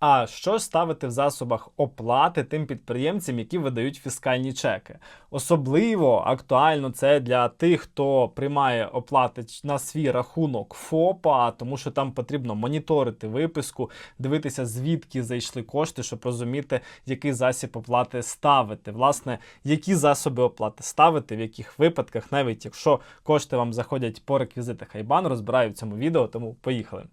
А що ставити в засобах оплати тим підприємцям, які видають фіскальні чеки? Особливо актуально це для тих, хто приймає оплати на свій рахунок ФОПа, тому що там потрібно моніторити виписку, дивитися, звідки зайшли кошти, щоб розуміти, який засіб оплати ставити. Власне, які засоби оплати ставити, в яких випадках, навіть якщо кошти вам заходять по реквізитах Айбан, розбираю в цьому відео, тому поїхали.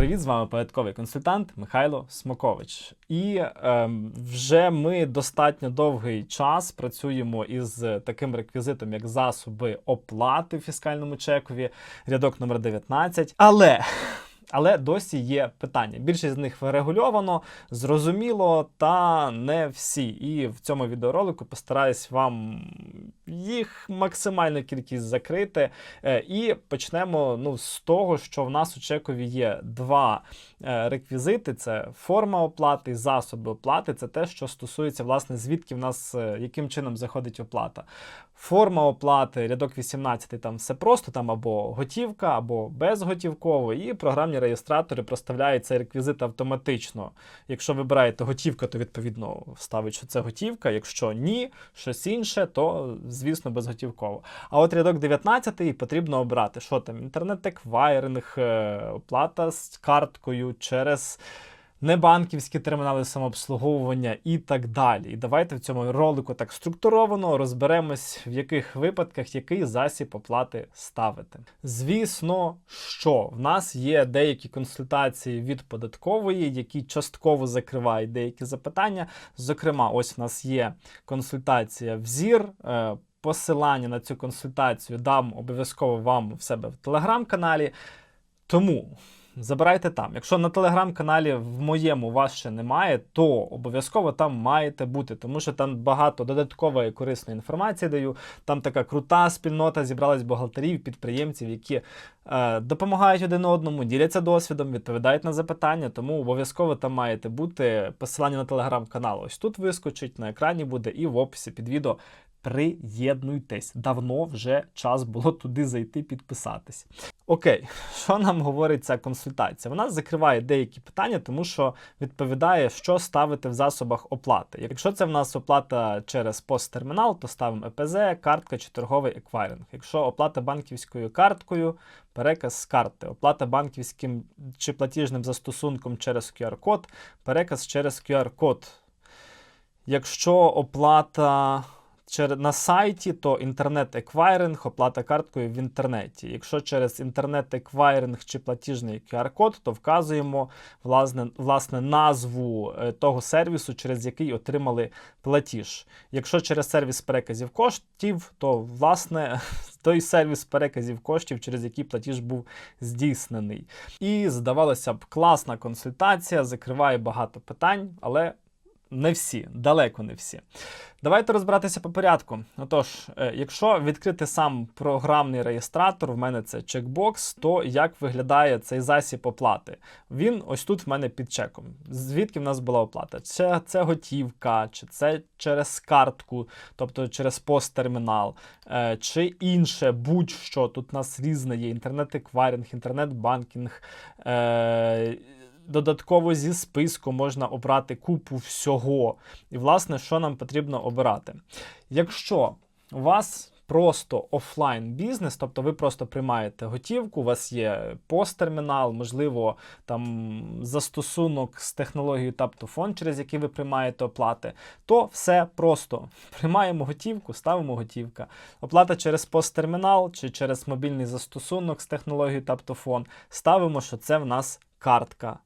Привіт, з вами порядковий консультант Михайло Смокович. І е, вже ми достатньо довгий час працюємо із таким реквізитом, як засоби оплати в фіскальному чекові, рядок номер 19. Але. Але досі є питання. Більшість з них врегульовано, зрозуміло, та не всі. І в цьому відеоролику постараюсь вам їх максимальну кількість закрити. Е, і почнемо ну, з того, що в нас у чекові є два е, реквізити: це форма оплати, засоби оплати. Це те, що стосується, власне, звідки в нас е, яким чином заходить оплата. Форма оплати, рядок 18, там все просто, там або готівка, або безготівково, і програмні реєстратори проставляють цей реквізит автоматично. Якщо вибираєте готівка, то відповідно ставить, що це готівка. Якщо ні, щось інше, то звісно безготівково. А от рядок 19 потрібно обрати, що там інтернет-еквайринг, е, оплата з карткою через небанківські термінали самообслуговування і так далі. І давайте в цьому ролику так структуровано розберемось, в яких випадках який засіб оплати ставити. Звісно, що в нас є деякі консультації від податкової, які частково закривають деякі запитання. Зокрема, ось в нас є консультація в ЗІР. Е, посилання на цю консультацію дам обов'язково вам в себе в телеграм-каналі. Тому забирайте там. Якщо на телеграм-каналі в моєму вас ще немає, то обов'язково там маєте бути, тому що там багато додаткової корисної інформації даю. Там така крута спільнота, зібралась бухгалтерів, підприємців, які е, допомагають один одному, діляться досвідом, відповідають на запитання. Тому обов'язково там маєте бути. Посилання на телеграм-канал ось тут вискочить, на екрані буде і в описі під відео. Приєднуйтесь. Давно вже час було туди зайти, підписатись. Окей, що нам говорить ця консультація? Вона закриває деякі питання, тому що відповідає, що ставити в засобах оплати. Якщо це в нас оплата через посттермінал, то ставимо ЕПЗ, картка чи торговий еквайринг. Якщо оплата банківською карткою, переказ з карти, оплата банківським чи платіжним застосунком через QR-код, переказ через QR-код. Якщо оплата на сайті, то інтернет-еквайринг, оплата карткою в інтернеті. Якщо через інтернет-еквайринг чи платіжний QR-код, то вказуємо власне, власне назву е, того сервісу, через який отримали платіж. Якщо через сервіс переказів коштів, то власне той сервіс переказів коштів, через який платіж був здійснений. І здавалося б, класна консультація, закриває багато питань, але не всі, далеко не всі. Давайте розбиратися по порядку. Отож, е, якщо відкрити сам програмний реєстратор, в мене це чекбокс, то як виглядає цей засіб оплати? Він ось тут в мене під чеком. Звідки в нас була оплата? Чи це готівка, чи це через картку, тобто через посттермінал, е, чи інше будь-що. Тут у нас різне є інтернет-еквайринг, інтернет-банкінг. Е, додатково зі списку можна обрати купу всього. І, власне, що нам потрібно обирати? Якщо у вас просто офлайн бізнес, тобто ви просто приймаєте готівку, у вас є посттермінал, можливо, там застосунок з технологією Tap-to-Phone, через який ви приймаєте оплати, то все просто. Приймаємо готівку, ставимо готівка. Оплата через посттермінал чи через мобільний застосунок з технологією Tap-to-Phone, ставимо, що це в нас картка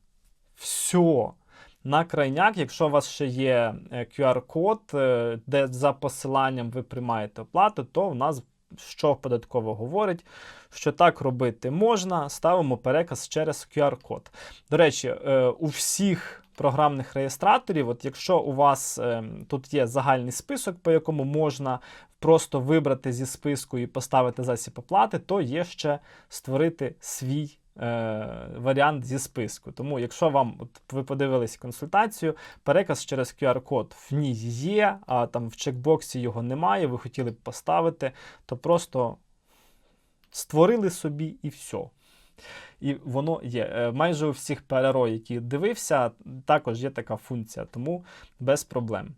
все. На крайняк, якщо у вас ще є е, QR-код, е, де за посиланням ви приймаєте оплату, то в нас що податково говорить, що так робити можна, ставимо переказ через QR-код. До речі, е, у всіх програмних реєстраторів, от якщо у вас тут є загальний список, по якому можна просто вибрати зі списку і поставити засіб оплати, то є ще створити свій варіант зі списку. Тому, якщо вам от, ви подивились консультацію, переказ через QR-код в ній є, а там в чекбоксі його немає, ви хотіли б поставити, то просто створили собі і все. і воно є. Е, Майже у всіх ПРО, які дивився, також є така функція, тому без проблем.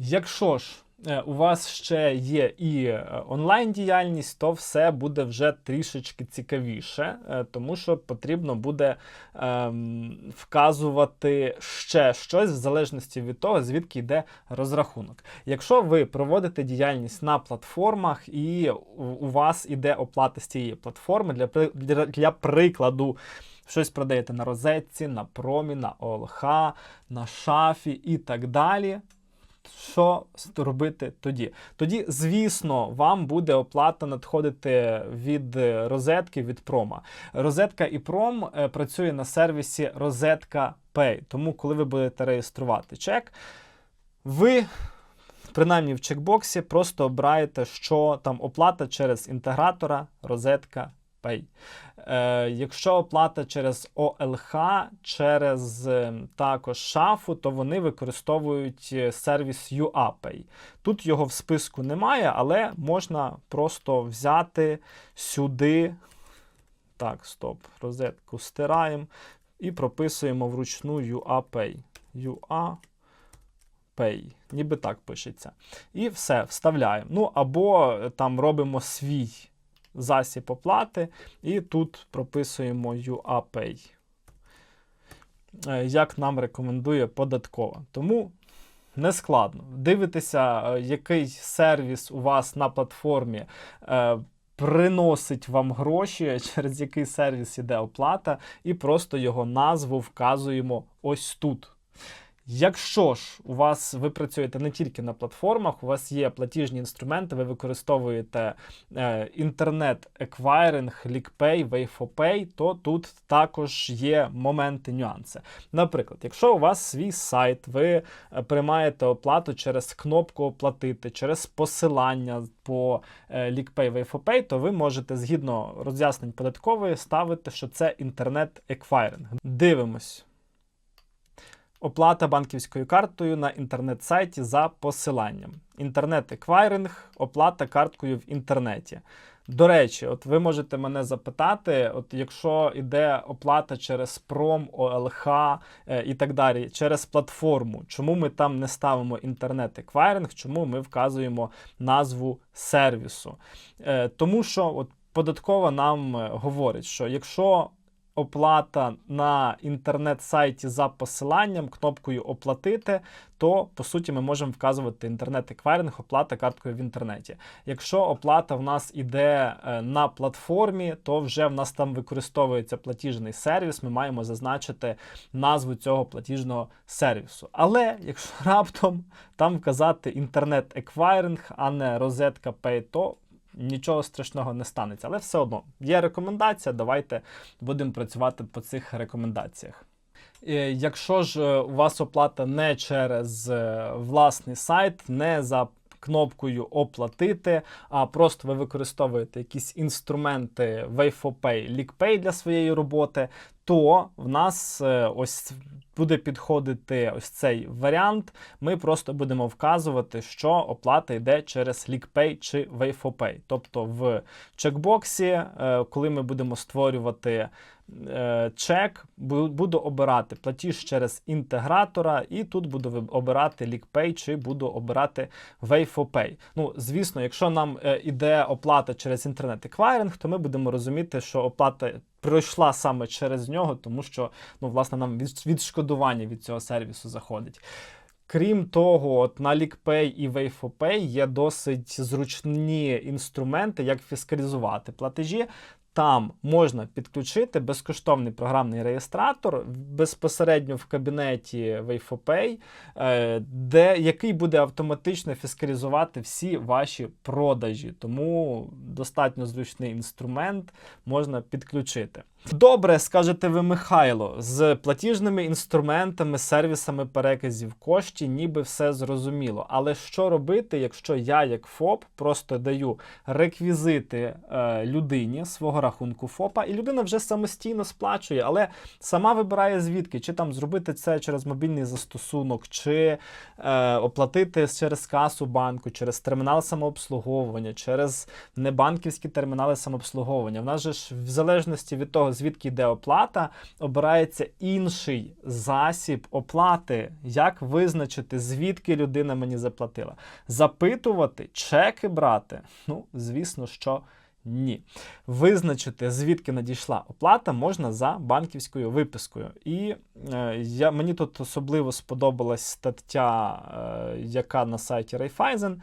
Якщо ж е, у вас ще є і е, онлайн діяльність, то все буде вже трішечки цікавіше, е, тому що потрібно буде ем, вказувати ще щось в залежності від того, звідки йде розрахунок. Якщо ви проводите діяльність на платформах і у вас іде оплата з цієї платформи, для, для, для прикладу. Щось продаєте на розетці, на промі, на ОЛХ, на шафі і так далі. Що робити тоді? Тоді, звісно, вам буде оплата надходити від е, розетки від прома. Розетка і пром е, працює на сервісі Розетка Pay. Тому, коли ви будете реєструвати чек, ви. Принаймні в чекбоксі просто обираєте, що там оплата через інтегратора розетка Pay. Е, якщо оплата через ОЛХ, через е, також шафу, то вони використовують е, сервіс UAPay. Тут його в списку немає, але можна просто взяти сюди. Так, стоп, розетку стираємо і прописуємо вручну UAPay. UAPay. Ніби так пишеться. І все, вставляємо. Ну або е, там робимо свій засіб оплати, і тут прописуємо UAPay. Е, Як нам рекомендує податкова. Тому не складно. Дивитеся, е, який сервіс у вас на платформі. е, Приносить вам гроші, через який сервіс іде оплата, і просто його назву вказуємо ось тут. Якщо ж у вас ви працюєте не тільки на платформах, у вас є платіжні інструменти, ви використовуєте е, інтернет-еквайринг, LickPay, WayFoPay, то тут також є моменти, нюанси. Наприклад, якщо у вас свій сайт, ви е, приймаєте оплату через кнопку оплатити, через посилання по е, LickPay, WayFoPay, то ви можете згідно роз'яснень податкової ставити, що це інтернет-еквайринг. Дивимось. Оплата банківською картою на інтернет-сайті за посиланням. Інтернет-еквайринг, оплата карткою в інтернеті. До речі, от ви можете мене запитати, от якщо йде оплата через Пром, ОЛХ е, і так далі, через платформу, чому ми там не ставимо інтернет-еквайринг, чому ми вказуємо назву сервісу? Е, тому що от податкова нам е, говорить, що якщо оплата на інтернет-сайті за посиланням, кнопкою оплатити, то по суті ми можемо вказувати інтернет-еквайринг, оплата карткою в інтернеті. Якщо оплата в нас іде е, на платформі, то вже в нас там використовується платіжний сервіс. Ми маємо зазначити назву цього платіжного сервісу. Але якщо раптом там вказати інтернет-еквайринг, а не розетка Pay, то нічого страшного не станеться. Але все одно є рекомендація. Давайте будемо працювати по цих рекомендаціях. Е, Якщо ж е, у вас оплата не через е, власний сайт, не за кнопкою оплатити, а просто ви використовуєте якісь інструменти WayFoPay, LickPay для своєї роботи, то в нас е, ось буде підходити ось цей варіант. Ми просто будемо вказувати, що оплата йде через LickPay чи WayFoPay. Тобто в чекбоксі, е, коли ми будемо створювати е, чек, буду обирати платіж через інтегратора, і тут буду обирати LickPay чи буду обирати WayFoPay. Ну, звісно, якщо нам іде оплата через інтернет-еквайринг, то ми будемо розуміти, що оплата пройшла саме через нього, тому що ну, власне нам відшкодування від цього сервісу заходить. Крім того, от на LeakPay і WayFoPay є досить зручні інструменти, як фіскалізувати платежі. Там можна підключити безкоштовний програмний реєстратор безпосередньо в кабінеті WayFoPay, е, де який буде автоматично фіскалізувати всі ваші продажі. Тому достатньо зручний інструмент можна підключити. Добре, скажете ви, Михайло, з платіжними інструментами, сервісами переказів коштів, ніби все зрозуміло. Але що робити, якщо я, як ФОП, просто даю реквізити е, людині свого рахунку ФОПа, і людина вже самостійно сплачує, але сама вибирає звідки, чи там зробити це через мобільний застосунок, чи е, оплатити через касу банку, через термінал самообслуговування, через небанківські термінали самообслуговування. В нас же ж в залежності від того, звідки йде оплата, обирається інший засіб оплати, як визначити, звідки людина мені заплатила. Запитувати, чеки брати. Ну, звісно, що ні. Визначити, звідки надійшла оплата, можна за банківською випискою. І е, я, мені тут особливо сподобалась стаття, е, яка на сайті Raiffeisen.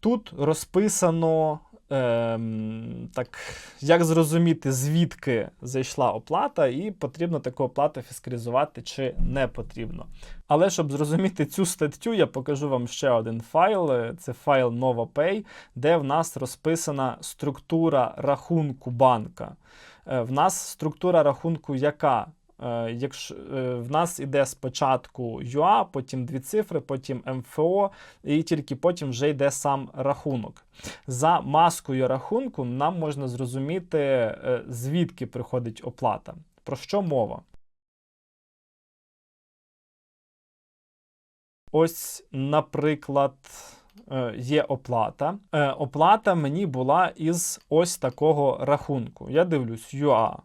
Тут розписано. Ем, так, як зрозуміти, звідки зайшла оплата, і потрібно таку оплату фіскалізувати чи не потрібно. Але щоб зрозуміти цю статтю, я покажу вам ще один файл. Це файл NovaPay, де в нас розписана структура рахунку банка. Е, В нас структура рахунку яка? Е, Якщо е, в нас іде спочатку ЮА, потім дві цифри, потім МФО, і тільки потім вже йде сам рахунок. За маскою рахунку нам можна зрозуміти, е, звідки приходить оплата. Про що мова? Ось, наприклад, є оплата. Оплата мені була із ось такого рахунку. Я дивлюсь, ЮА.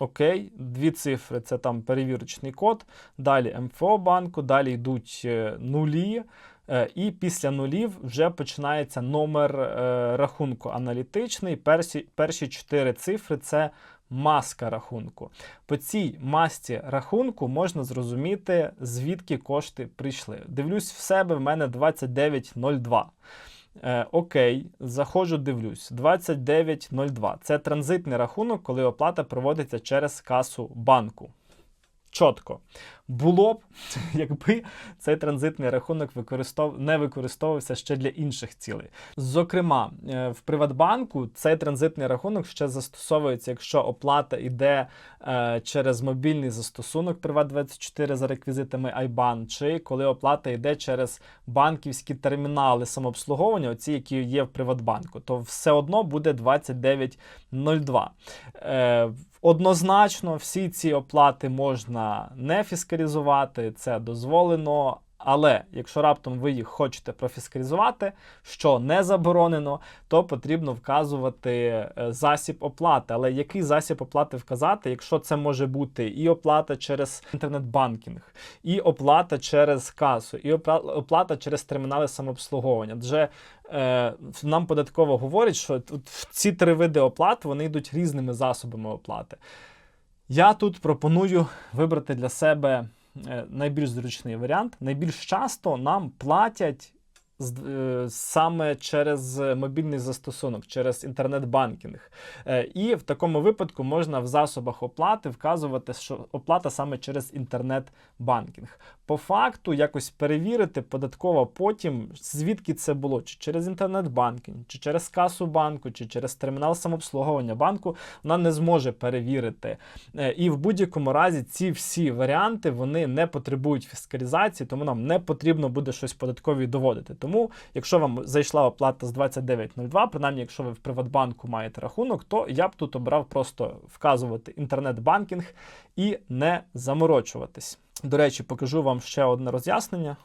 Окей, дві цифри це там перевірочний код, далі МФО банку, далі йдуть е, нулі, е, і після нулів вже починається номер е, рахунку аналітичний. Перші, перші чотири цифри це маска рахунку. По цій масці рахунку можна зрозуміти, звідки кошти прийшли. Дивлюсь в себе, в мене 2902. Е, окей, заходжу, дивлюсь. 2902. Це транзитний рахунок, коли оплата проводиться через касу банку. Чітко. Було б, якби цей транзитний рахунок використов... не використовувався ще для інших цілей. Зокрема, е, в Приватбанку цей транзитний рахунок ще застосовується, якщо оплата йде е, через мобільний застосунок Приват24 за реквізитами IBAN, чи коли оплата йде через банківські термінали самообслуговування, оці, які є в Приватбанку, то все одно буде 2902. Е, Однозначно, всі ці оплати можна не фіскалізувати, це дозволено. Але якщо раптом ви їх хочете профіскалізувати, що не заборонено, то потрібно вказувати е, засіб оплати. Але який засіб оплати вказати, якщо це може бути і оплата через інтернет-банкінг, і оплата через касу, і оплата через термінали самообслуговування? Адже е, нам податково говорить, що ці три види оплат вони йдуть різними засобами оплати. Я тут пропоную вибрати для себе е, найбільш зручний варіант. Найбільш часто нам платять саме через мобільний застосунок, через інтернет-банкінг. Е, І в такому випадку можна в засобах оплати вказувати, що оплата саме через інтернет-банкінг. По факту якось перевірити податково потім, звідки це було, чи через інтернет-банкінг, чи через касу банку, чи через термінал самообслуговування банку, вона не зможе перевірити. Е, І в будь-якому разі ці всі варіанти вони не потребують фіскалізації, тому нам не потрібно буде щось податкові доводити. Тому, якщо вам зайшла оплата з 2902, принаймні, якщо ви в Приватбанку маєте рахунок, то я б тут обрав просто вказувати інтернет-банкінг і не заморочуватись. До речі, покажу вам ще одне роз'яснення.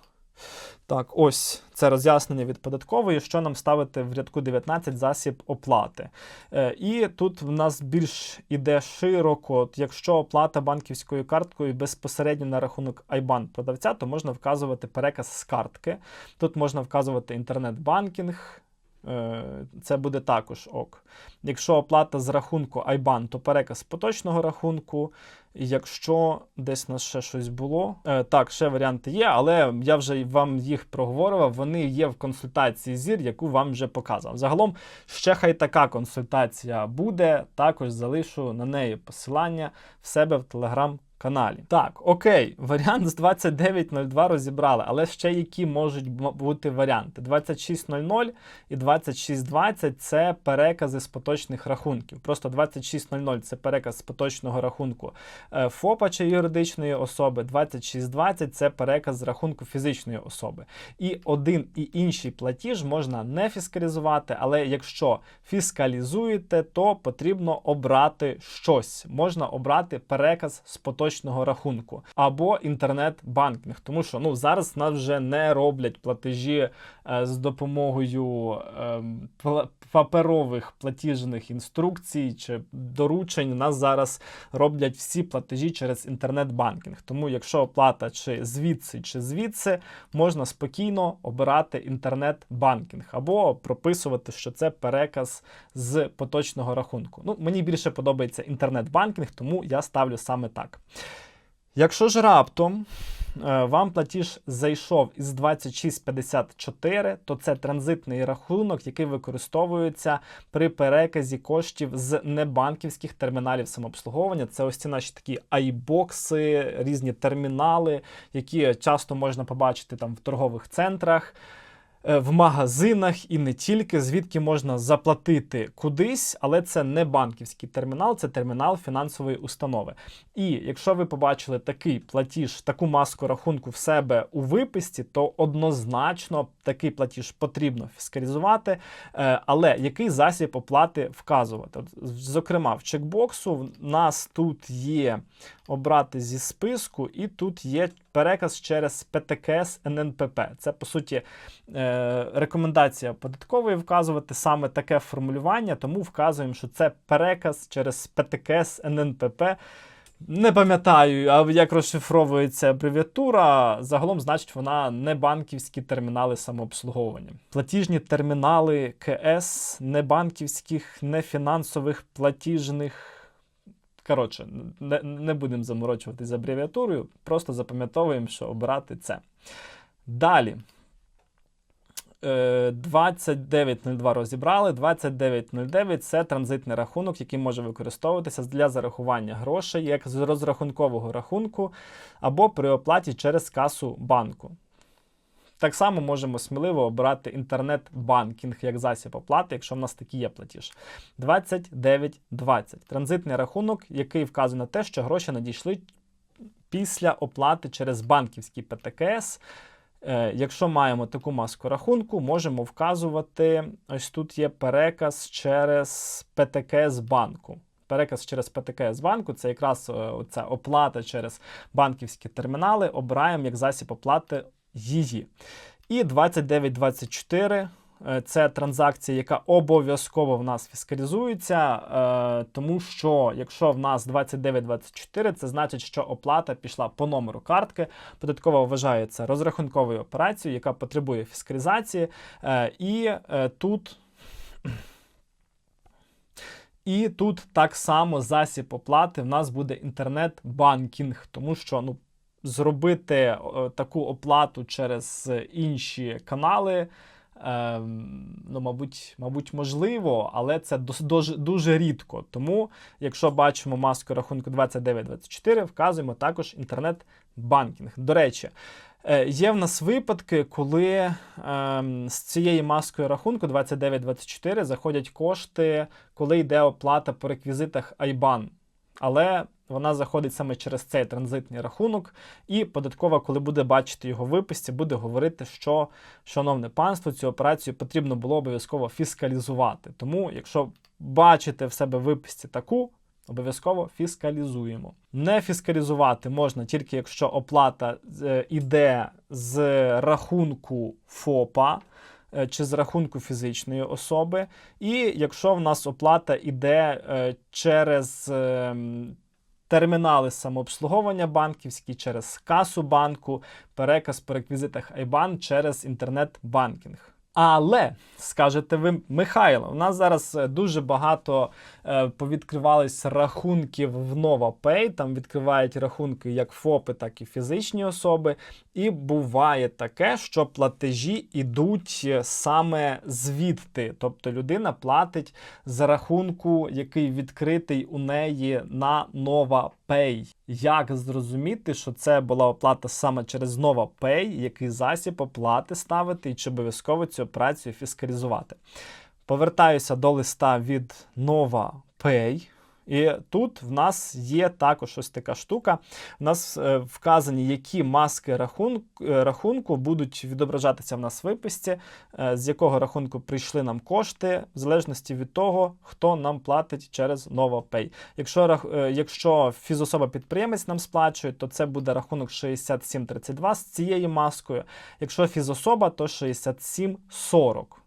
Так, ось це роз'яснення від податкової, що нам ставити в рядку 19 засіб оплати. Е, і тут в нас більш іде широко. От Якщо оплата банківською карткою безпосередньо на рахунок IBAN продавця, то можна вказувати переказ з картки. Тут можна вказувати інтернет-банкінг. Е, Це буде також ок. Якщо оплата з рахунку IBAN, то переказ поточного рахунку. Якщо десь нас ще щось було, е, так, ще варіанти є, але я вже вам їх проговорював. Вони є в консультації зір, яку вам вже показав. Загалом, ще хай така консультація буде. Також залишу на неї посилання в себе в телеграм каналі. Так, окей, варіант з 2902 розібрали, але ще які можуть бути варіанти? 2600 і 2620 це перекази з поточних рахунків. Просто 2600 це переказ з поточного рахунку е, ФОПа чи юридичної особи, 2620 це переказ з рахунку фізичної особи. І один і інший платіж можна не фіскалізувати, але якщо фіскалізуєте, то потрібно обрати щось. Можна обрати переказ з поточного рахунку або інтернет-банкінг, тому що ну зараз нас вже не роблять платежі е, з допомогою пла- паперових платіжних інструкцій чи доручень. Нас зараз роблять всі платежі через інтернет-банкінг. Тому, якщо оплата чи звідси, чи звідси, можна спокійно обирати інтернет-банкінг або прописувати, що це переказ з поточного рахунку. Ну, мені більше подобається інтернет-банкінг, тому я ставлю саме так. Якщо ж раптом е, вам платіж зайшов із 2654, то це транзитний рахунок, який використовується при переказі коштів з небанківських терміналів самообслуговування. Це ось ці наші такі айбокси, різні термінали, які часто можна побачити там в торгових центрах. Е, В магазинах і не тільки, звідки можна заплатити кудись, але це не банківський термінал, це термінал фінансової установи. І якщо ви побачили такий платіж, таку маску рахунку в себе у виписці, то однозначно такий платіж потрібно фіскалізувати. Е, Але який засіб оплати вказувати? Зокрема, в чекбоксу в нас тут є обрати зі списку, і тут є переказ через ПТКС ННПП. Це по суті е, рекомендація податкової вказувати саме таке формулювання, тому вказуємо, що це переказ через ПТКС ННПП. Не пам'ятаю, як розшифровується абревіатура. Загалом, значить, вона не банківські термінали самообслуговування. Платіжні термінали КС, не банківських, не фінансових платіжних. Коротше, не, не будемо заморочуватись з абревіатурою, просто запам'ятовуємо, що обирати це. Далі. Е, 2902 розібрали. 2909 це транзитний рахунок, який може використовуватися для зарахування грошей як з розрахункового рахунку або при оплаті через касу банку. Так само можемо сміливо обирати інтернет-банкінг як засіб оплати, якщо в нас такий є платіж. 2920. Транзитний рахунок, який вказує на те, що гроші надійшли після оплати через банківський ПТКС. Е, Якщо маємо таку маску рахунку, можемо вказувати, ось тут є переказ через ПТКС банку. Переказ через ПТКС банку це якраз е, ця оплата через банківські термінали. Обираємо як засіб оплати її. І 2924 е, це транзакція, яка обов'язково в нас фіскалізується, е, тому що якщо в нас 2924, це значить, що оплата пішла по номеру картки. Податкова вважає це розрахунковою операцією, яка потребує фіскалізації. Е, І е, тут. І тут так само засіб оплати в нас буде інтернет-банкінг, тому що ну, зробити е, таку оплату через інші канали. Ем, Ну, мабуть, мабуть, можливо, але це дуже, дуже рідко. Тому, якщо бачимо маску рахунку 2924, вказуємо також інтернет-банкінг. До речі, е, є в нас випадки, коли ем, з цієї маскою рахунку 2924 заходять кошти, коли йде оплата по реквізитах IBAN. Але вона заходить саме через цей транзитний рахунок, і податкова, коли буде бачити його виписці, буде говорити, що, шановне панство, цю операцію потрібно було обов'язково фіскалізувати. Тому, якщо бачите в себе виписці таку, обов'язково фіскалізуємо. Не фіскалізувати можна тільки якщо оплата е, іде з рахунку ФОПа. Е, Чи з рахунку фізичної особи, і якщо в нас оплата іде е, через ем, термінали самообслуговування банківські, через касу банку, переказ по реквізитах IBAN через інтернет-банкінг. Але скажете ви, Михайло, у нас зараз е, дуже багато е, повідкривались рахунків в NovaPay, Там відкривають рахунки як ФОПи, так і фізичні особи. І буває таке, що платежі йдуть е, саме звідти. Тобто людина платить за рахунку, який відкритий у неї на NovaPay. Як зрозуміти, що це була оплата саме через NovaPay, який засіб оплати ставити, і чи обов'язково цю операцію фіскалізувати? Повертаюся до листа від NovaPay. І тут в нас є також ось така штука. У нас е, вказані, які маски рахунку, рахунку будуть відображатися в нас виписці, е, з якого рахунку прийшли нам кошти, в залежності від того, хто нам платить через NovaPay. Якщо, е, якщо фізособа-підприємець нам сплачує, то це буде рахунок 6732 з цією маскою. Якщо фізособа, то 6740.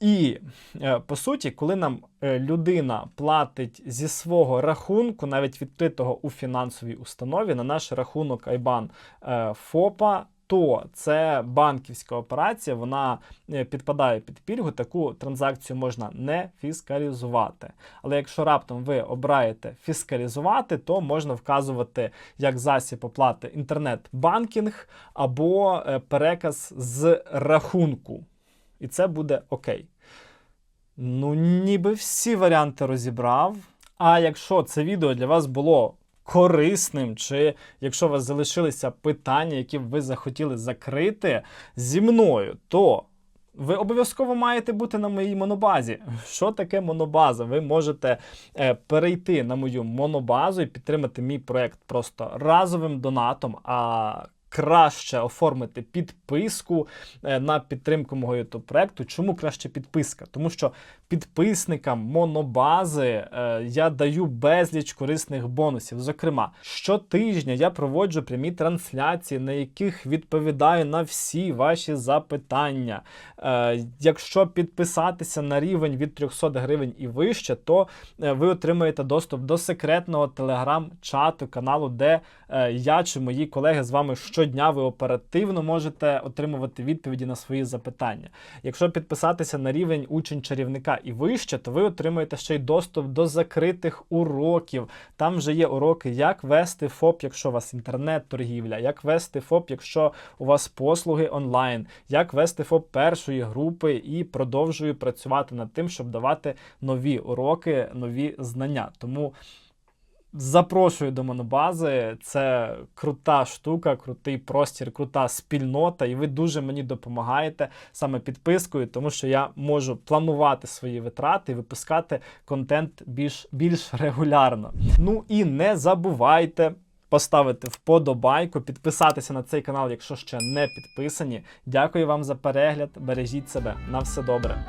І е, по суті, коли нам е, людина платить зі свого рахунку, навіть відкритого у фінансовій установі, на наш рахунок IBAN е, ФОПа, то це банківська операція, вона підпадає під пільгу. Таку транзакцію можна не фіскалізувати. Але якщо раптом ви обираєте фіскалізувати, то можна вказувати як засіб оплати інтернет-банкінг або переказ з рахунку. І це буде окей. Ну, ніби всі варіанти розібрав. А якщо це відео для вас було корисним, чи якщо у вас залишилися питання, які б ви захотіли закрити зі мною, то ви обов'язково маєте бути на моїй монобазі. Що таке монобаза? Ви можете е, перейти на мою монобазу і підтримати мій проект просто разовим донатом. А краще оформити підписку е, на підтримку мого youtube проекту. Чому краще підписка? Тому що підписникам монобази е, я даю безліч корисних бонусів. Зокрема, щотижня я проводжу прямі трансляції, на яких відповідаю на всі ваші запитання. Е, якщо підписатися на рівень від 300 гривень і вище, то ви отримаєте доступ до секретного телеграм-чату каналу, де я чи мої колеги з вами щодня ви оперативно можете отримувати відповіді на свої запитання. Якщо підписатися на рівень учень чарівника і вище, то ви отримаєте ще й доступ до закритих уроків. Там вже є уроки, як вести ФОП, якщо у вас інтернет-торгівля, як вести ФОП, якщо у вас послуги онлайн, як вести ФОП першої групи і продовжую працювати над тим, щоб давати нові уроки, нові знання. Тому. Запрошую до монобази. Це крута штука, крутий простір, крута спільнота, і ви дуже мені допомагаєте саме підпискою, тому що я можу планувати свої витрати і випускати контент більш, більш регулярно. Ну і не забувайте. Поставити вподобайку, підписатися на цей канал, якщо ще не підписані. Дякую вам за перегляд. Бережіть себе. На все добре.